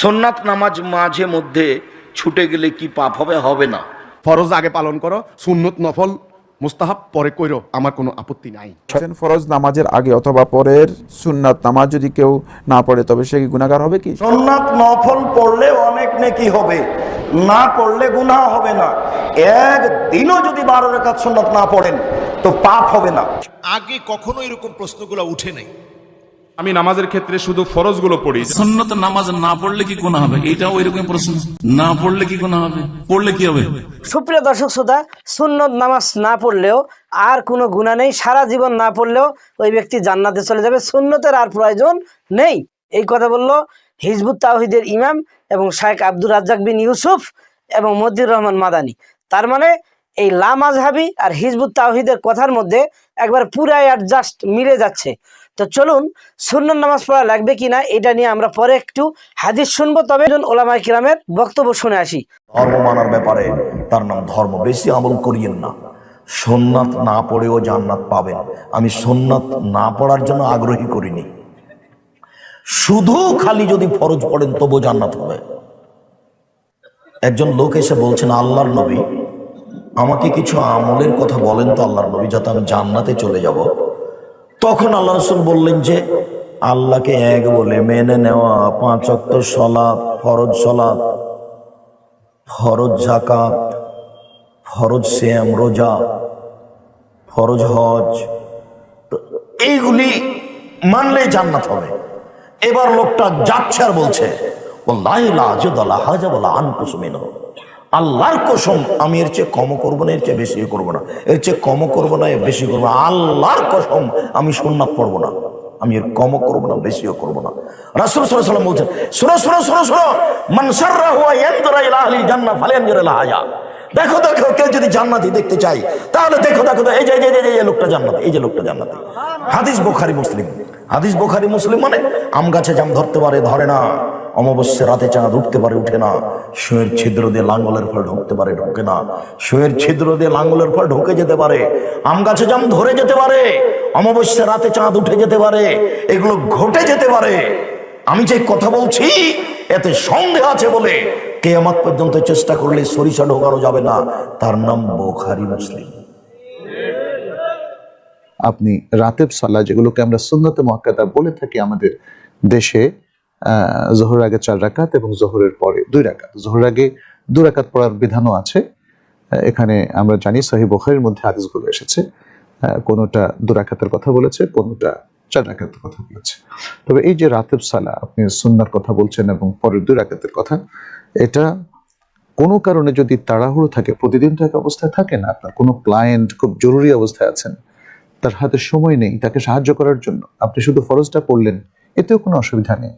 সোননাথ নামাজ মাঝে মধ্যে ছুটে গেলে কি পাপ হবে? হবে না। ফরজ আগে পালন করো সুন্নত নফল মুস্তাহাব পরে কইরো আমার কোনো আপত্তি নাই। ফরজ নামাজের আগে অথবা পরের সুন্নাত নামাজ যদি কেউ না পড়ে তবে সে কি গুণাগার হবে কি? সোননাথ নফল পড়লে অনেক নেকি হবে না পড়লে গুনাহ হবে না। একদিনও যদি বারো রেখাত সুন্নাত না পড়েন তো পাপ হবে না। আগে কখনো এরকম প্রশ্নগুলো উঠে নাই। আমি নামাজের ক্ষেত্রে শুধু ফরজগুলো পড়ি। সন্ন্যত নামাজ না পড়লে কি গুণা হবে? এটাও ওইরকম প্রশ্ন। না পড়লে কি গুণা হবে? পড়লে কি হবে? সুপ্রিয় দর্শক শ্রোতা সুন্নত নামাজ না পড়লেও আর কোনো গুণা নেই। সারা জীবন না পড়লেও ওই ব্যক্তি জান্নাতে চলে যাবে। সুন্নতের আর প্রয়োজন নেই। এই কথা বলল হিজবুত তাওহিদের ইমাম এবং শায়েখ আব্দুর রাজ্জাক বিন ইউসুফ এবং মজিদুর রহমান মাদানি। তার মানে এই লা মাজহাবি আর হিজবুত তাওহিদের কথার মধ্যে একবার পুরাই অ্যাডজাস্ট মিলে যাচ্ছে। তো চলুন, সুন্নত নামাজ পড়া লাগবে কিনা, এটা নিয়ে আমরা পরে একটু হাদিস শুনব। তবে ওলামাই কিরামের বক্তব্য শুনে আসি। ধর্ম মানার ব্যাপারে তার নাম ধর্ম, বেশি আমল করিয়েন না। সোননাথ না পড়েও জান্নাত পাবেন। আমি সোননাথ না পড়ার জন্য আগ্রহী করিনি। শুধু খালি যদি ফরজ পড়েন তবু জান্নাত হবে। একজন লোক এসে বলছেন, আল্লাহর নবী, আমাকে কিছু আমলের কথা বলেন তো আল্লাহর নবী, যাতে আমি জান্নাতে চলে যাব। তখন আল্লাহ রসুল বললেন যে, আল্লাহকে এক বলে মেনে নেওয়া, পাঁচ অক্ত সলাপ ফরজ সলাপ ফরজ জাকাত ফরজ শ্যাম রোজা, ফরজ হজ, তো এইগুলি মানলে জান্নাত হবে। এবার লোকটা যাচ্ছে আর বলছে আল্লাহর কসম আমি এর চেয়ে কম করব না এর চেয়ে বেশি করব না। এর চেয়ে কম করব না বেশি করব না। আল্লাহর কসম আমি সোননাথ পড়ব না। আমি এর কম করব না বেশিও করব না। রাসুল সাল্লাম বলছেন শোনো শোনো শোনো শোনো। মানসাররা দেখো দেখো কেউ যদি জান্নাতি দেখতে চাই তাহলে দেখো দেখো এই যে, এই যে লোকটা জান্নাতি এই যে লোকটা জান্নাতি। হাদিস বোখারি মুসলিম। হাদিস বোখারি মুসলিম মানে আম গাছে জাম ধরতে পারে ধরে না। অমাবস্যা রাতে চাঁদ উঠতে পারে, উঠে না। শুয়ের ছিদ্র দিয়ে লাঙ্গলের ফল ঢুকতে পারে, ঢোকে না। শুয়ের ছিদ্র দিয়ে লাঙ্গলের ফল ঢুকে যেতে পারে। আম গাছে জাম ধরে যেতে পারে। অমাবস্যা রাতে চাঁদ উঠে যেতে পারে। এগুলো ঘটে যেতে পারে। আমি যে কথা বলছি, এতে সন্দেহ আছে বলে কেয়ামাত পর্যন্ত চেষ্টা করলে সরিষা ঢোকানো যাবে না। তার নাম বোখারি মুসলিম। আপনি রাতেব সাল্লাহ যেগুলোকে আমরা সুন্নতে মক্কাদা বলে থাকি আমাদের দেশে জোহর আগে চার রাকাত এবং জোহরের পরে দুই রাকাত। জোহর আগে দু রাকাত পড়ার বিধানও আছে। এখানে আমরা জানি সহি বখারির মধ্যে হাদিসগুলো এসেছে। কোনোটা দু রাকাতের কথা বলেছে, কোনোটা চার রাকাতের কথা বলেছে। তবে এই যে রাতেব সালা, আপনি সুন্নার কথা বলছেন এবং পরের দুই রাকাতের কথা, এটা কোনো কারণে যদি তাড়াহুড়ো থাকে, প্রতিদিন তো এক অবস্থায় থাকে না, আপনার কোনো ক্লায়েন্ট খুব জরুরি অবস্থায় আছেন, তার হাতে সময় নেই, তাকে সাহায্য করার জন্য, আপনি শুধু ফরজটা পড়লেন, এতেও কোনো অসুবিধা নেই।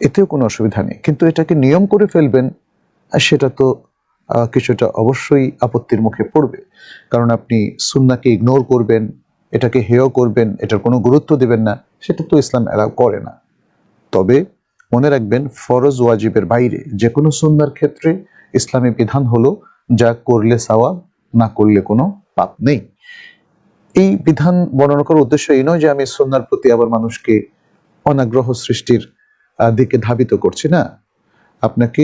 এতেও কোনো অসুবিধা নেই। কিন্তু এটাকে নিয়ম করে ফেলবেন সেটা তো কিছুটা অবশ্যই আপত্তির মুখে পড়বে। কারণ আপনি সুন্নাকে ইগনোর করবেন, এটাকে হেয় করবেন, এটার কোনো গুরুত্ব দেবেন না, সেটা তো ইসলাম অ্যালাউ করে না। তবে মনে রাখবেন, ফরজ ওয়াজিবের বাইরে যে কোনো সুন্নার ক্ষেত্রে ইসলামী বিধান হলো, যা করলে সাওয়াব, না করলে কোনো পাপ নেই। এই বিধান বর্ণনা করার উদ্দেশ্য এই নয় যে আমি সন্ন্যার প্রতি আবার মানুষকে অনাগ্রহ সৃষ্টির দিকে ধাবিত করছি, না? আপনাকে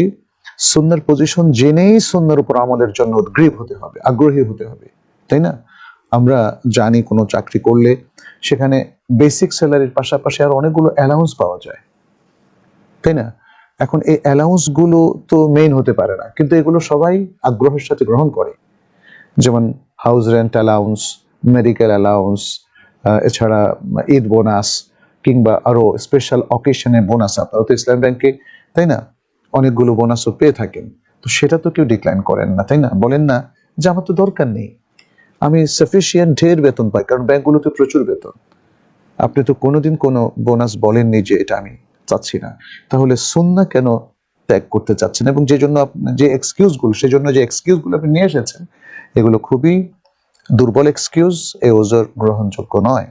সন্ন্যার পজিশন জেনেই সন্ন্যার উপর আমাদের জন্য উদ্গ্রীব হতে হবে, আগ্রহী হতে হবে, তাই না? আমরা জানি কোনো চাকরি করলে সেখানে বেসিক স্যালারির পাশাপাশি আর অনেকগুলো অ্যালাউন্স পাওয়া যায়, তাই না? এখন এই অ্যালাউন্সগুলো তো মেইন হতে পারে না, কিন্তু এগুলো সবাই আগ্রহের সাথে গ্রহণ করে। যেমন house rent allowance medical allowance এছাড়া ঈদ বোনাস কিংবা আরও স্পেশাল অকেশনে বোনাস আপনারা তো ইসলাম ব্যাংকে, তাই না? অনেকগুলো বোনাসও পেয়ে থাকেন। তো সেটা তো কেউ ডিক্লাইন করেন না, তাই না? বলেন না যে আমার তো দরকার নেই। আমি সাফিসিয়েন্ট ঢের বেতন পাই, কারণ ব্যাংকগুলোতে প্রচুর বেতন। আপনি তো কোনোদিন কোনো বোনাস বলেননি যে এটা আমি চাচ্ছি না। তাহলে সুন্না কেন ত্যাগ করতে চাচ্ছেন? এবং যে জন্য যে এক্সকিউজগুলো সেজন্য যে এক্সকিউজগুলো আপনি নিয়ে এসেছেন, এগুলো খুবই দুর্বল এক্সকিউজ এ ওজোর গ্রহণযোগ্য নয়।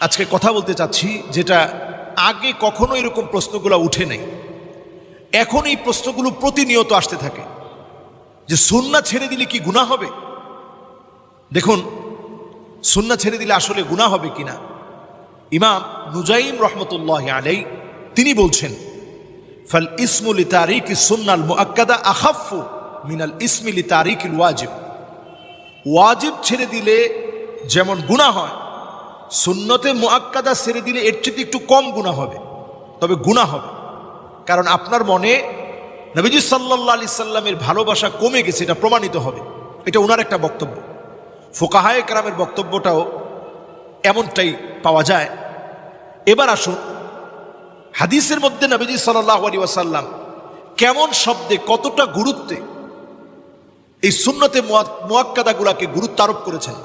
আজকে কথা বলতে চাচ্ছি যেটা আগে কখনো এরকম প্রশ্নগুলো উঠে নেই। এখন এই প্রশ্নগুলো প্রতিনিয়ত আসতে থাকে। যে সুন্না ছেড়ে দিলে কি গুণা হবে? দেখুন সুন্না ছেড়ে দিলে আসলে গুণা হবে কিনা ইমাম নুজাইম রহমতুল্লাহ আলাই তিনি বলছেন, ফাল ইসমুলি তারিক সুন্নাল মুআক্কাদা আখাফু মিনাল ইসমিলি তারিক ওয়াজিব। ওয়াজিব ছেড়ে দিলে যেমন গুনাহ হয় সুন্নতে মোয়াক্কাদা ছেড়ে দিলে এর চেয়ে একটু কম গুণা হবে। তবে গুণা হবে। কারণ আপনার মনে নবীজি সাল্লাহ আলি সাল্লামের ভালোবাসা কমে গেছে, এটা প্রমাণিত হবে। এটা ওনার একটা বক্তব্য। ফোকাহায় কারামের বক্তব্যটাও এমনটাই পাওয়া যায়। এবার আসুন, হাদিসের মধ্যে নবীজি সাল্লাহ আলী ওয়াসাল্লাম কেমন শব্দে কতটা গুরুত্বে এই সুন্নতে মোয়াক্কাদাগুলাকে গুরুত্ব আরোপ করেছেন?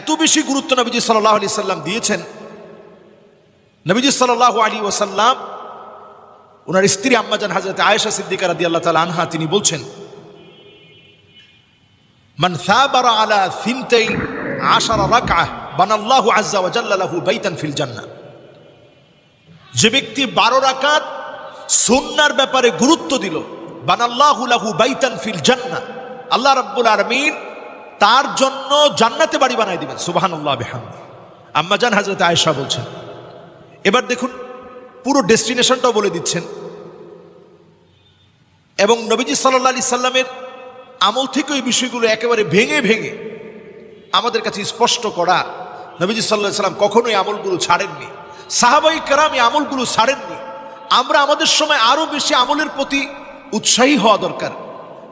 এত বেশি গুরুত্ব নবীজি সাল্লাহ আলি সাল্লাম দিয়েছেন। নবীজি সাল্লাহ আলী ওসাল্লাম ওনার স্ত্রী আম্মাজান হাজরত আয়েশা সিদ্দিকা রাদি আল্লাহ তালা আনহা, তিনি বলছেন, মান আলা বানাল্লাহু ফিল যে ব্যক্তি বারো রাকাত সুন্নার ব্যাপারে গুরুত্ব দিল, বানাল্লাহু লাহু বাইতান ফিল জান্নাহ আল্লাহ রাব্বুল আলামিন তার জন্য জান্নাতে বাড়ি বানাই দিবেন। সুবহানাল্লাহ বিহামদি। আম্মাজান হযরত আয়েশা বলছেন, এবার দেখুন, পুরো ডেস্টিনেশনটাও বলে দিচ্ছেন। এবং নবীজি সাল্লাহ আলি সাল্লামের আমল থেকে ওই বিষয়গুলো একেবারে ভেঙে ভেঙে আমাদের কাছে স্পষ্ট করা, নবীজি সাল্লাহ সাল্লাম কখনোই আমলগুলো ছাড়েননি। সাহাবাই কারাম এই আমলগুলো ছাড়েননি। আমরা আমাদের সময় আরও বেশি আমলের প্রতি উৎসাহী হওয়া দরকার।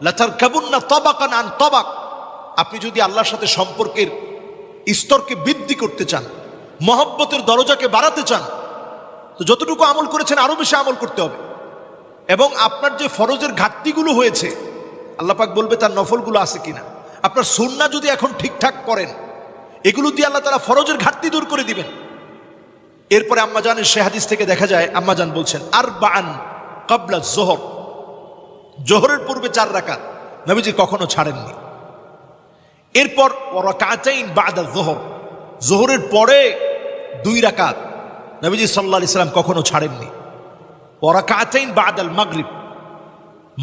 লাথার কাবুন্না তবাকান আন তবাক। আপনি যদি আল্লাহর সাথে সম্পর্কের স্তরকে বৃদ্ধি করতে চান, মহব্বতের দরজাকে বাড়াতে চান, তো যতটুকু আমল করেছেন আরও বেশি আমল করতে হবে। এবং আপনার যে ফরজের ঘাটতিগুলো হয়েছে আল্লাপাক বলবে তার নফলগুলো আছে কিনা। আপনার সুন্না যদি এখন ঠিকঠাক করেন, এগুলো দিয়ে আল্লাহ তারা ফরজের ঘাটতি দূর করে দিবেন। এরপরে আম্মাজানের সে হাদিস থেকে দেখা যায় আম্মাজান বলছেন আর বান কাবলা জোহর জোহরের পূর্বে চার রাকাত। নবীজি কখনো ছাড়েননি। এরপর ওরা কাচাইন বাদা জোহর জোহরের পরে দুই রাকাত। নবীজি সাল্লাহ ইসলাম কখনো ছাড়েননি। ওরা কাচাইন বাদাল মাগরিব।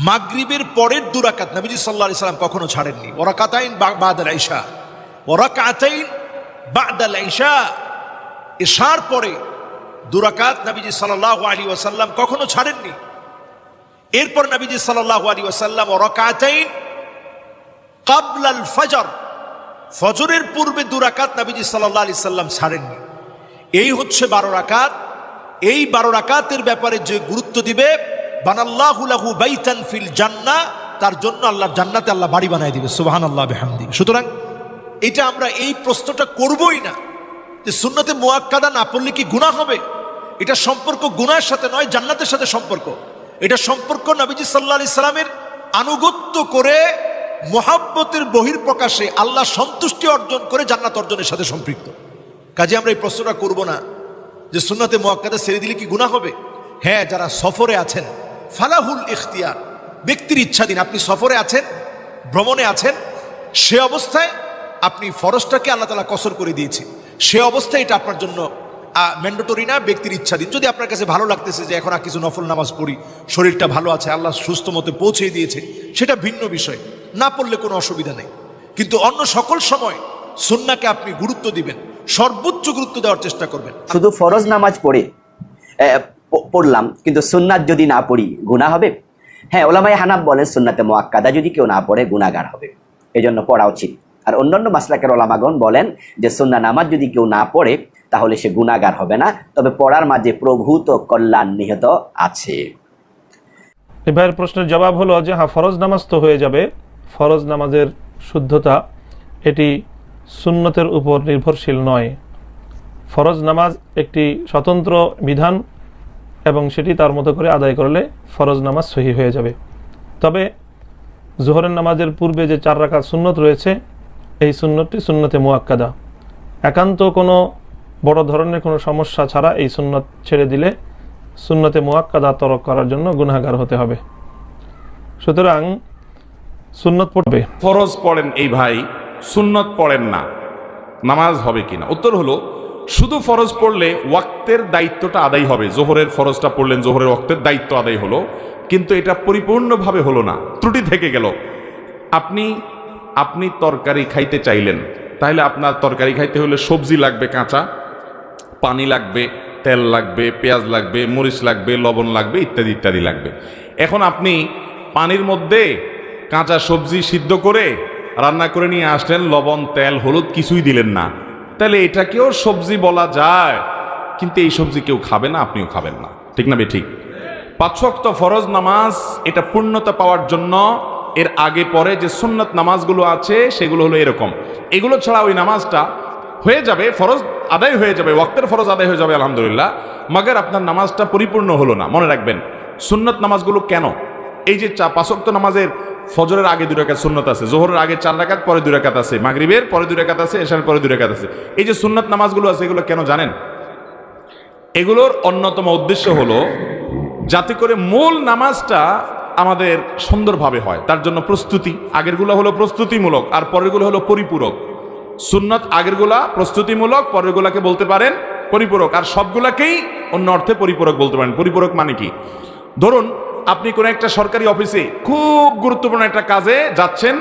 মাগরিবের পরের দুরাকাত নবীজি সাল্লাহ ইসলাম কখনো ছাড়েননি। ওরা কাতাইন বাদাল আইসা ওরা কাতাইন বাদাল আইসা এশার পরে দুরাকাত নবীজি সাল্লাহ আলী ওয়াসাল্লাম কখনো ছাড়েননি। এরপর নবীজি সাল্লাহ আলী ওয়াসাল্লাম ওরা কাতাইন কাবলাল ফজর। ফজরের পূর্বে দুরাকাত নাবিজি সাল্লাহ আলি সাল্লাম ছাড়েননি। এই হচ্ছে বারো রাকাত। এই বারো রাকাতের ব্যাপারে যে গুরুত্ব দিবে বানাল্লাহুলাহু বাইতান ফিল জান্না, তার জন্য আল্লাহ জান্নাতে আল্লাহ বাড়ি বানাই দিবে সুবাহান আল্লাহ বেহামদি সুতরাং এটা আমরা এই প্রশ্নটা করবই না। যে সুন্নতে মোয়াক্কাদা না পড়লে কি গুণা হবে? এটা সম্পর্ক গুনার সাথে নয়, জান্নাতের সাথে সম্পর্ক। এটা সম্পর্ক নবীজি সাল্লাহ আলি সাল্লামের আনুগত্য করে মোহাব্বতের বহির প্রকাশে আল্লাহ সন্তুষ্টি অর্জন করে জান্নাত অর্জনের সাথে সম্পৃক্ত। কাজে আমরা এই প্রশ্নটা করব না যে সুন্নাতে মোয়াক্কাদা ছেড়ে দিলে কি গুণা হবে? হ্যাঁ যারা সফরে আছেন, ফালাহুল ইখতিয়ার, ব্যক্তির ইচ্ছাধীন আপনি সফরে আছেন, ভ্রমণে আছেন, সে অবস্থায় আপনি ফরজটাকে আল্লাহ তালা কসর করে দিয়েছে। সে অবস্থায় এটা আপনার জন্য ম্যান্ডেটরি না, ব্যক্তির ইচ্ছাধীন যদি আপনার কাছে ভালো লাগতেছে যে এখন আর কিছু নফল নামাজ পড়ি, শরীরটা ভালো আছে, আল্লাহ সুস্থ মতে পৌঁছে দিয়েছে, সেটা ভিন্ন বিষয়। না পড়লে কোনো অসুবিধা নেই। কিন্তু অন্য সকল সময় সুন্নাকে আপনি গুরুত্ব দিবেন সর্বোচ্চ গুরুত্ব দেওয়ার চেষ্টা করবেন। শুধু ফরজ নামাজ পড়ে পড়লাম কিন্তু সুন্নাত যদি না পড়ি গুণা হবে? হ্যাঁ ওলামাই হানাব বলেন সুন্নাতে মোয়াক্কাদা যদি কেউ না পড়ে গুণাগার হবে। এই জন্য পড়া উচিত। আর অন্যান্য মাসলাকের ওলামাগণ বলেন যে সুন্না নামাজ যদি কেউ না পড়ে তাহলে সে গুণাগার হবে না। তবে পড়ার মাঝে প্রভূত কল্যাণ নিহত আছে। এবার প্রশ্নের জবাব হলো যে হ্যাঁ ফরজ নামাজ তো হয়ে যাবে। ফরজ নামাজের শুদ্ধতা এটি সুন্নতের উপর নির্ভরশীল নয়। ফরজ নামাজ একটি স্বতন্ত্র বিধান এবং সেটি তার মতো করে আদায় করলে ফরজ নামাজ সহি হয়ে যাবে। তবে জোহরের নামাজের পূর্বে যে চার রাকাত সুন্নত রয়েছে, এই সুন্নতটি সুন্নতে মুয়াক্কাদা। একান্ত কোনো বড় ধরনের কোনো সমস্যা ছাড়া এই সুন্নত ছেড়ে দিলে সুন্নতে মুয়াক্কাদা তরক করার জন্য গুনাহগার হতে হবে। সুতরাং সুন্নত পড়বে। ফরজ পড়েন এই ভাই, সুন্নত পড়েন না। নামাজ হবে কিনা? উত্তর হলো, শুধু ফরজ পড়লে ওয়াক্তের দায়িত্বটা আদায় হবে। জোহরের ফরজটা পড়লেন, জোহরের ওয়াক্তের দায়িত্ব আদায় হলো। কিন্তু এটা পরিপূর্ণভাবে হলো না। ত্রুটি থেকে গেল। আপনি আপনি তরকারি খাইতে চাইলেন। তাহলে আপনার তরকারি খাইতে হলে সবজি লাগবে কাঁচা, পানি লাগবে, তেল লাগবে, পেঁয়াজ লাগবে, মরিচ লাগবে, লবণ লাগবে, ইত্যাদি ইত্যাদি লাগবে। এখন আপনি পানির মধ্যে কাঁচা সবজি সিদ্ধ করে রান্না করে নিয়ে আসলেন, লবণ, তেল, হলুদ কিছুই দিলেন না। তাহলে এটাকেও সবজি বলা যায়, কিন্তু এই সবজি কেউ খাবে না, আপনিও খাবেন না। ঠিক না ঠিক? পাঁচক্ত ফরজ নামাজ, এটা পূর্ণতা পাওয়ার জন্য, এর আগে পরে যে সুন্নত নামাজগুলো আছে, সেগুলো হলো এরকম। এগুলো ছাড়া ওই নামাজটা হয়ে যাবে, ফরজ আদায় হয়ে যাবে, ওয়াক্তের ফরজ আদায় হয়ে যাবে, আলহামদুলিল্লাহ। মাগার আপনার নামাজটা পরিপূর্ণ হলো না, মনে রাখবেন। সুন্নত নামাজগুলো কেন? এই যে চা পাঁচক্ত নামাজের ফজরের আগে দুই রাকাত সুন্নত আছে, জোহরের আগে চার রাকাত, পরে দুই রাকাত আছে, মাগরিবের পরে দুই রাকাত আছে, এশার পরে দুই রাকাত আছে। এই যে সুন্নত নামাজগুলো আছে, এগুলো কেন জানেন? এগুলোর অন্যতম উদ্দেশ্য হলো যাতে করে মূল নামাজটা আমাদের সুন্দরভাবে হয়, তার জন্য প্রস্তুতি। আগেরগুলো হলো প্রস্তুতিমূলক, আর পরেরগুলো হলো পরিপূরক। সুন্নত আগেরগুলা প্রস্তুতিমূলক, পরেরগুলাকে বলতে পারেন পরিপূরক, আর সবগুলাকেই অন্য অর্থে পরিপূরক বলতে পারেন। পরিপূরক মানে কি? ধরুন আপনি কোনো একটা সরকারি অফিসে খুব গুরুত্বপূর্ণ একটা কাজে যাচ্ছেন,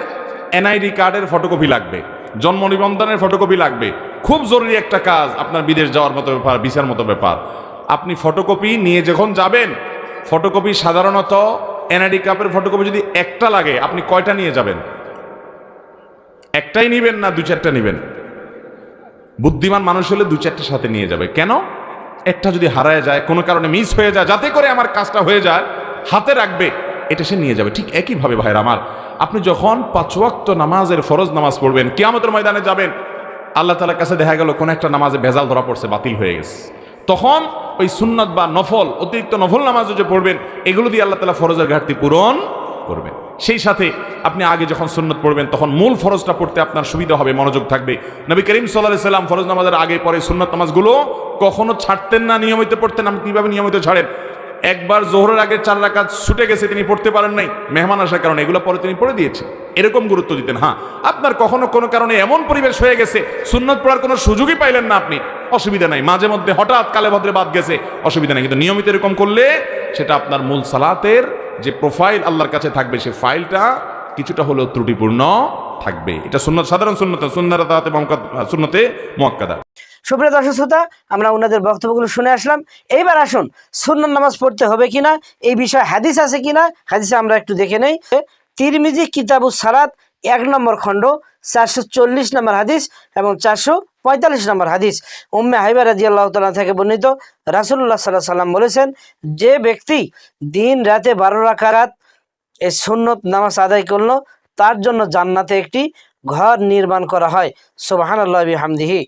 এনআইডি কার্ডের ফটোকপি লাগবে, জন্ম নিবন্ধনের ফটোকপি লাগবে। খুব জরুরি একটা কাজ, আপনার বিদেশ যাওয়ার মতো ব্যাপার, ভিসার মতো ব্যাপার। আপনি ফটোকপি নিয়ে যখন যাবেন, ফটোকপি সাধারণত এনআইডি কার্ডের ফটোকপি যদি একটা লাগে, আপনি কয়টা নিয়ে যাবেন? একটাই নিবেন না দু চারটা নিবেন? বুদ্ধিমান মানুষ হলে দু চারটার সাথে নিয়ে যাবে। কেন? একটা যদি হারায় যায়, কোনো কারণে মিস হয়ে যায়, যাতে করে আমার কাজটা হয়ে যায় হাতে রাখবে, এটা সে নিয়ে যাবে। ঠিক একইভাবে ভাইরা আমার, আপনি যখন পাঁচ ওয়াক্ত নামাজের ফরজ নামাজ পড়বেন, কিয়ামতের ময়দানে যাবেন, আল্লাহ তালার কাছে দেখা গেল কোন একটা নামাজে ভেজাল ধরা পড়ছে, বাতিল হয়ে গেছে। তখন ওই সুন্নত বা নফল, অতিরিক্ত নফল নামাজও যে পড়বেন, এগুলো দিয়ে আল্লাহ তালা ফরজের ঘাটতি পূরণ করবেন। সেই সাথে আপনি আগে যখন সুন্নত পড়বেন, তখন মূল ফরজটা পড়তে আপনার সুবিধা হবে, মনোযোগ থাকবে। নবী করিম সাল্লাহ সাল্লাম ফরজ নামাজের আগে, পরে সুন্নত নামাজগুলো কখনো ছাড়তেন না, নিয়মিত পড়তেন। আপনি কীভাবে নিয়মিত ছাড়েন? একবার জোহরের আগে চার রাকাত ছুটে গেছে, তিনি পড়তে পারেন নাই। মেহমান আসার কারণে এগুলো পরে তিনি পড়ে দিয়েছেন। এরকম গুরুত্ব দিতেন। হ্যাঁ আপনার কখনো কোনো কারণে এমন পরিবেশ হয়ে গেছে, সুন্নত পড়ার কোনো সুযোগই পাইলেন না আপনি? অসুবিধা নাই। মাঝে মধ্যে হঠাৎ কালে ভদ্রে বাদ গেছে, অসুবিধা নাই। কিন্তু নিয়মিত এরকম করলে সেটা আপনার মূল সালাতের যে প্রোফাইল আল্লাহর কাছে থাকবে, সে ফাইলটা কিছুটা হলেও ত্রুটিপূর্ণ থাকবে। এটা সুন্নত, সাধারণ সুন্নত সুন্দরতাতে সুন্নতে মোয়াক্কাদা। সুপ্রিয় দর্শক শ্রোতা, আমরা ওনাদের বক্তব্যগুলো শুনে আসলাম। এইবার আসুন, সুন্নত নামাজ পড়তে হবে কিনা, এই বিষয়ে হাদিস আছে কিনা, হাদিসে আমরা একটু দেখে নেই। তিরমিজি কিতাবু সালাত, এক নম্বর খণ্ড, চারশো চল্লিশ নম্বর হাদিস এবং চারশো পঁয়তাল্লিশ নম্বর হাদিস। উম্মে হাইবা রাজি আল্লাহ তালা থেকে বর্ণিত রাসুল্লাহ সাল্লাহ সাল্লাম বলেছেন, যে ব্যক্তি দিন রাতে বারো রাকাত এই সুন্নত নামাজ আদায় করল, তার জন্য জান্নাতে একটি ঘর নির্মাণ করা হয়। সোবাহান আল্লাহ হামদিহি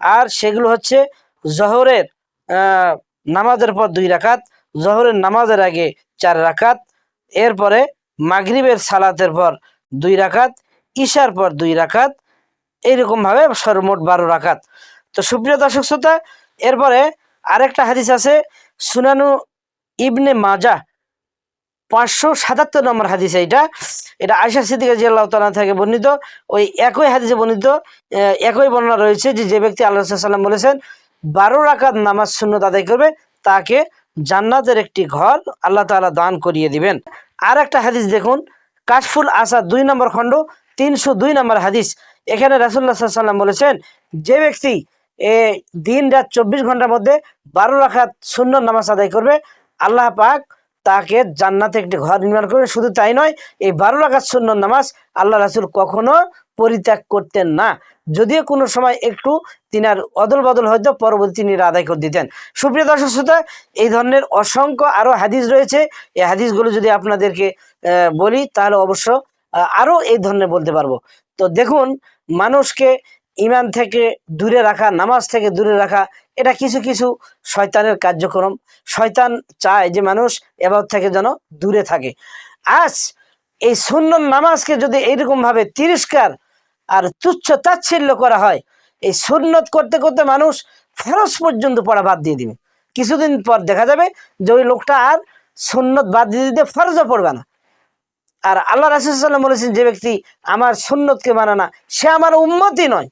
আর সেগুলো হচ্ছে জহরের নামাজের পর দুই রাকাত, জহরের নামাজের আগে চার রাকাত, এরপরে মাগরিবের সালাতের পর দুই রাকাত, ঈশার পর দুই রাকাত এইরকম ভাবে সর্বমোট বারো রাকাত। তো সুপ্রিয় দর্শক শ্রোতা, এরপরে আরেকটা হাদিস আছে, সুনানু ইবনে মাজা পাঁচশো সাতাত্তর নম্বর হাদিস এইটা। এটা আয়সা সিদ্দিকা জিয়াল্লাহ তালা থেকে বর্ণিত। ওই একই হাদিসে বর্ণিত একই বর্ণনা রয়েছে যে যে ব্যক্তি আল্লাহ সাল্লাম বলেছেন, বারো রাকাত নামাজ শূন্য আদায় করবে, তাকে জান্নাতের একটি ঘর আল্লাহ তাআলা দান করিয়ে দিবেন। আর একটা হাদিস দেখুন, কাশফুল আসা দুই নম্বর খণ্ড, তিনশো দুই নম্বর হাদিস। এখানে রাসুল্লাহ সাল্লাম বলেছেন, যে ব্যক্তি, এ, দিন রাত চব্বিশ ঘণ্টার মধ্যে বারো রাখাত শূন্য নামাজ আদায় করবে, আল্লাহ পাক তাকে জান্নাতে একটি ঘর নির্মাণ করবে। শুধু তাই নয়, এই বারো রাখাত শূন্য নামাজ আল্লাহ রাসুল কখনো পরিত্যাগ করতেন না। যদিও কোনো সময় একটু তিনার অদল বদল হয়তো পরবর্তী তিনি আদায় করে দিতেন। সুপ্রিয় দর্শক শ্রোতা, এই ধরনের অসংখ্য আরও হাদিস রয়েছে। এই হাদিসগুলো যদি আপনাদেরকে বলি, তাহলে অবশ্য আরও এই ধরনের বলতে পারব। তো দেখুন, মানুষকে ইমান থেকে দূরে রাখা, নামাজ থেকে দূরে রাখা এটা কিছু কিছু শয়তানের কার্যক্রম। শয়তান চায় যে মানুষ এবার থেকে যেন দূরে থাকে। আজ এই শূন্য নামাজকে যদি এইরকম ভাবে তিরস্কার আর তুচ্ছ তাচ্ছিল্য করা হয়, এই সুন্নত করতে করতে মানুষ ফরজ পর্যন্ত পড়া বাদ দিয়ে দিবে। কিছুদিন পর দেখা যাবে যে ওই লোকটা আর সুন্নত বাদ দিয়ে দিতে ফরজও পড়বে না। আর আল্লাহ রাসুসাল্লাম বলেছেন, যে ব্যক্তি আমার সুন্নতকে মানে না, সে আমার উন্মতি নয়।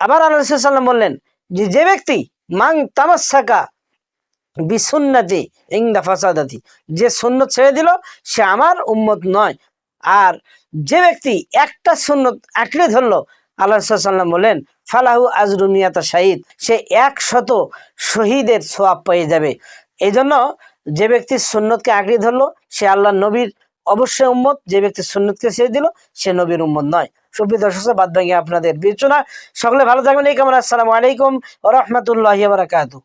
আবার আল্লাহ রাসুসাল্লাম বললেন যে যে ব্যক্তি মাং তামাশাকা বিসুন্নতি ইংদা ফাসাদাতি, যে সুন্নত ছেড়ে দিল, সে আমার উম্মত নয়। আর যে ব্যক্তি একটা সুন্নত আঁকড়ে ধরলো, আল্লাহ সাল্লাম বলেন ফালাহু আজরুমিয়াতা শাহিদ, সে একশত শহীদের সোয়াব পেয়ে যাবে। এই জন্য যে ব্যক্তি সুন্নতকে আঁকড়ে ধরলো, সে আল্লাহ নবীর অবশ্যই উম্মত, যে ব্যক্তি সুন্নতকে ছেড়ে দিল, সে নবীর উম্মত নয়। সুপ্রিয় দর্শক, বাদ ভাঙিয়ে আপনাদের বিবেচনা সকলে ভালো থাকবেন, এই কেমন আসসালামু আলাইকুম রহমতুল্লাহ বারাকাতু